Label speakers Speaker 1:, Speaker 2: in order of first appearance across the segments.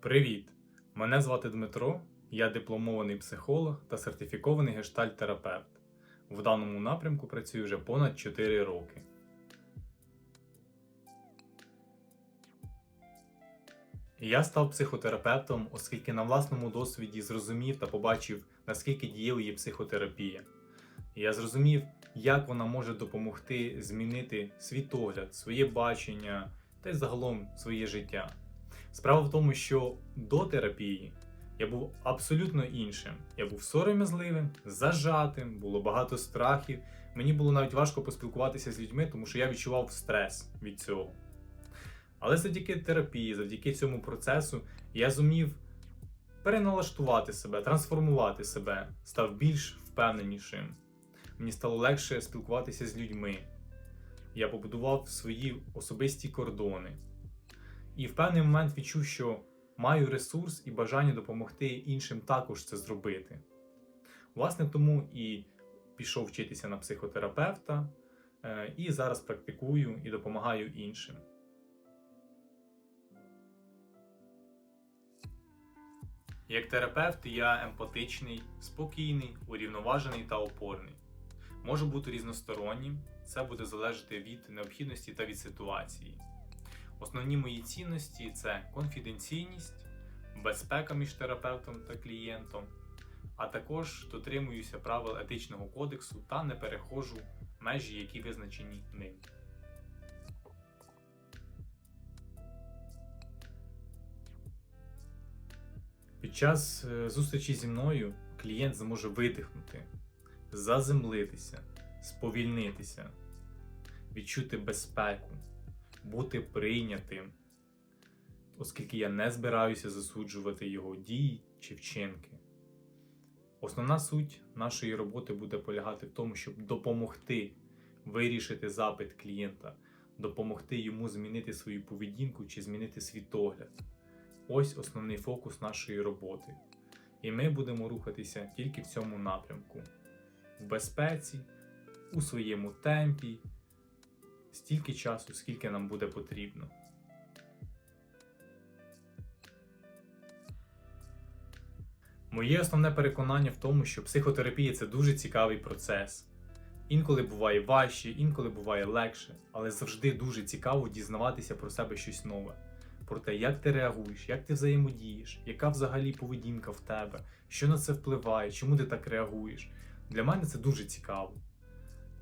Speaker 1: Привіт! Мене звати Дмитро, я дипломований психолог та сертифікований гештальт-терапевт. В даному напрямку працюю вже понад 4 роки. Я став психотерапевтом, оскільки на власному досвіді зрозумів та побачив, наскільки дієвою є психотерапія. Я зрозумів, як вона може допомогти змінити світогляд, своє бачення та й загалом своє життя. Справа в тому, що до терапії я був абсолютно іншим. Я був сором'язливим, зажатим, було багато страхів. Мені було навіть важко поспілкуватися з людьми, тому що я відчував стрес від цього. Але завдяки терапії, завдяки цьому процесу, я зумів переналаштувати себе, трансформувати себе, став більш впевненішим. Мені стало легше спілкуватися з людьми. Я побудував свої особисті кордони. І в певний момент відчув, що маю ресурс і бажання допомогти іншим також це зробити. Власне, тому і пішов вчитися на психотерапевта, е, і зараз практикую і допомагаю іншим. Як терапевт я емпатичний, спокійний, урівноважений та опорний. Можу бути різностороннім, це буде залежати від необхідності та від ситуації. Основні мої цінності це конфіденційність, безпека між терапевтом та клієнтом, а також дотримуюся правил етичного кодексу та не перехожу межі, які визначені ним. Під час е, зустрічі зі мною клієнт зможе видихнути, заземлитися, сповільнитися, відчути безпеку, бути прийнятим, оскільки я не збираюся засуджувати його дії чи вчинки. Основна суть нашої роботи буде полягати в тому, щоб допомогти вирішити запит клієнта, допомогти йому змінити свою поведінку чи змінити світогляд. Ось основний фокус нашої роботи. І ми будемо рухатися тільки в цьому напрямку: в безпеці, у своєму темпі, стільки часу, скільки нам буде потрібно. Моє основне переконання в тому, що психотерапія це дуже цікавий процес. Інколи буває важче, інколи буває легше, але завжди дуже цікаво дізнаватися про себе щось нове. Про те, як ти реагуєш, як ти взаємодієш, яка взагалі поведінка в тебе, що на це впливає, чому ти так реагуєш. Для мене це дуже цікаво.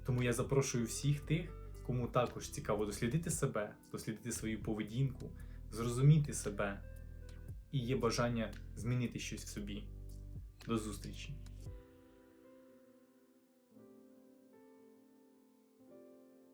Speaker 1: Тому я запрошую всіх тих, кому також цікаво дослідити себе, дослідити свою поведінку, зрозуміти себе і є бажання змінити щось в собі. До зустрічі!